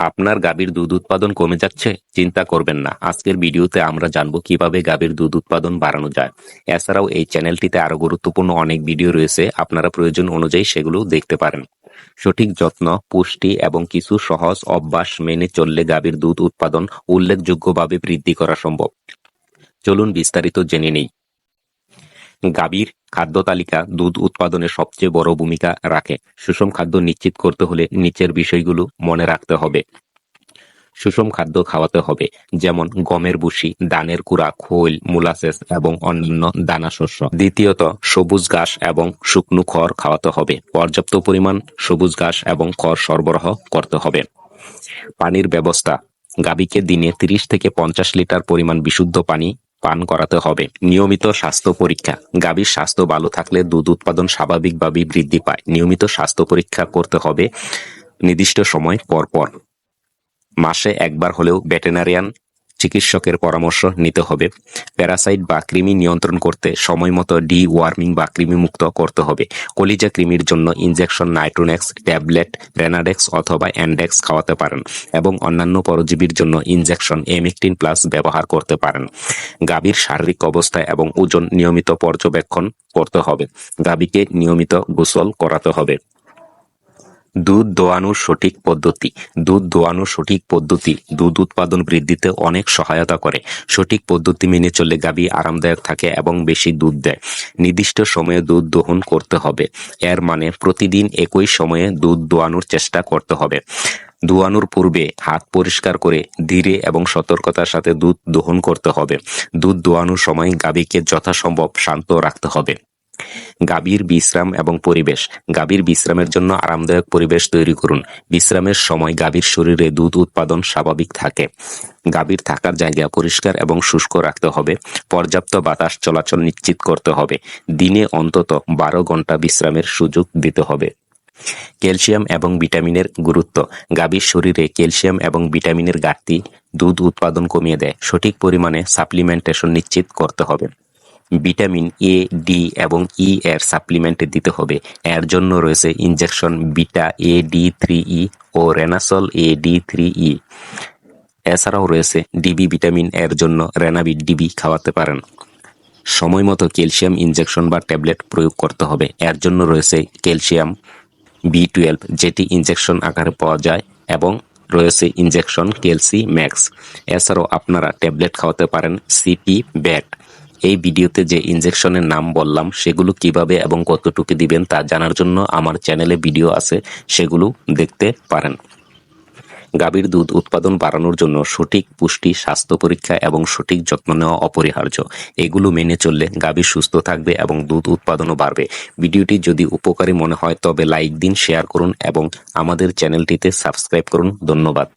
আপনার গাভীর দুধ উৎপাদন কমে যাচ্ছে, চিন্তা করবেন না। আজকের ভিডিওতে আমরা জানব কীভাবে গাভীর দুধ উৎপাদন বাড়ানো যায়। এছাড়াও এই চ্যানেলটিতে আরও গুরুত্বপূর্ণ অনেক ভিডিও রয়েছে, আপনারা প্রয়োজন অনুযায়ী সেগুলো দেখতে পারেন। সঠিক যত্ন, পুষ্টি এবং কিছু সহজ অভ্যাস মেনে চললে গাভীর দুধ উৎপাদন উল্লেখযোগ্যভাবে বৃদ্ধি করা সম্ভব। চলুন বিস্তারিত জেনে নেই। গাভীর খাদ্য তালিকা দুধ উৎপাদনে সবচেয়ে বড় ভূমিকা রাখে। সুষম খাদ্য নিশ্চিত করতে হলে নিচের বিষয়গুলো মনে রাখতে হবে। সুষম খাদ্য খাওয়াতে হবে, যেমন গমের বুসি ধানের কুড়া, খোল, মোলাসেস এবং অন্যান্য দানা শস্য দ্বিতীয়ত, সবুজ ঘাস এবং শুকনো খড় খাওয়াতে হবে। পর্যাপ্ত পরিমাণ সবুজ ঘাস এবং খড় সরবরাহ করতে হবে। পানির ব্যবস্থা, গাভীকে দিনে তিরিশ থেকে পঞ্চাশ লিটার পরিমাণ বিশুদ্ধ পানি পান করাতে হবে। নিয়মিত স্বাস্থ্য পরীক্ষা। গাভীর স্বাস্থ্য ভালো থাকলে দুধ উৎপাদন স্বাভাবিকভাবেই বৃদ্ধি পায়। নিয়মিত স্বাস্থ্য পরীক্ষা করতে হবে নির্দিষ্ট সময় পর পর। মাসে একবার হলেও ভেটেনারিয়ান চিকিৎসকের পরামর্শ নিতে হবে। প্যারাসাইট বা কৃমি নিয়ন্ত্রণ করতে সময় মতো ডি ওয়ার্মিং বা কৃমিমুক্ত করতে হবে। কলিজা কৃমির জন্য ইনজেকশন নাইট্রোনেক্স, ট্যাবলেট, রেনাডেক্স অথবা অ্যান্ডেক্স খাওয়াতে পারেন এবং অন্যান্য পরজীবীর জন্য ইনজেকশন এমিকটিন প্লাস ব্যবহার করতে পারেন। গাভীর শারীরিক অবস্থা এবং ওজন নিয়মিত পর্যবেক্ষণ করতে হবে। গাভীকে নিয়মিত গোসল করাতে হবে। দুধ দোয়ানোর সঠিক পদ্ধতি। দুধ দোয়ানোর সঠিক পদ্ধতি দুধ উৎপাদন বৃদ্ধিতে অনেক সহায়তা করে। সঠিক পদ্ধতি মেনে চললে গাভী আরামদায়ক থাকে এবং বেশি দুধ দেয়। নির্দিষ্ট সময়ে দুধ দহন করতে হবে। এর মানে প্রতিদিন একই সময়ে দুধ দোয়ানোর চেষ্টা করতে হবে। দোয়ানোর পূর্বে হাত পরিষ্কার করে ধীরে এবং সতর্কতার সাথে দুধ দহন করতে হবে। দুধ দোয়ানোর সময় গাভীকে যথাসম্ভব শান্ত রাখতে হবে। গাভীর বিশ্রাম এবং পরিবেশ। গাভীর বিশ্রামের জন্য আরামদায়ক পরিবেশ তৈরি করুন। বিশ্রামের সময় গাভীর শরীরে দুধ উৎপাদন স্বাভাবিক থাকে। গাভীর থাকার জায়গা পরিষ্কার এবং শুষ্ক রাখতে হবে। পর্যাপ্ত বাতাস চলাচল নিশ্চিত করতে হবে। দিনে অন্তত বারো ঘণ্টা বিশ্রামের সুযোগ দিতে হবে। ক্যালসিয়াম এবং ভিটামিনের গুরুত্ব। গাভীর শরীরে ক্যালসিয়াম এবং ভিটামিনের ঘাটতি দুধ উৎপাদন কমিয়ে দেয়। সঠিক পরিমাণে সাপ্লিমেন্টেশন নিশ্চিত করতে হবে। ভিটামিন এ ডি এবং ই এর সাপ্লিমেন্ট দিতে হবে। এর জন্য রয়েছে injection beta A D three E O Renasol A D three E এছাড়াও রয়েছে ডিবি ভিটামিন এর জন্য রেনাবিট ডিবি খাওয়াতে পারেন। সময় মতো ক্যালসিয়াম ইনজেকশন বা ট্যাবলেট প্রয়োগ করতে হবে। এর জন্য রয়েছে ক্যালসিয়াম বি টুয়েলভ যেটি ইনজেকশন আকারে পাওয়া যায়, এবং রয়েছে ইনজেকশন ক্যালসি ম্যাক্স এছাড়াও আপনারা ট্যাবলেট খাওয়াতে পারেন সিপি ব্যাট এই ভিডিওতে যে ইনজেকশনের নাম বললাম, সেগুলো কীভাবে এবং কতটুকু দিবেন তা জানার জন্য আমার চ্যানেলে ভিডিও আছে, সেগুলো দেখতে পারেন। গাভীর দুধ উৎপাদন বাড়ানোর জন্য সঠিক পুষ্টি, স্বাস্থ্য পরীক্ষা এবং সঠিক যত্ন নেওয়া অপরিহার্য। এগুলো মেনে চললে গাভী সুস্থ থাকবে এবং দুধ উৎপাদনও বাড়বে। ভিডিওটি যদি উপকারী মনে হয়, তবে লাইক দিন, শেয়ার করুন এবং আমাদের চ্যানেলটিতে সাবস্ক্রাইব করুন। ধন্যবাদ।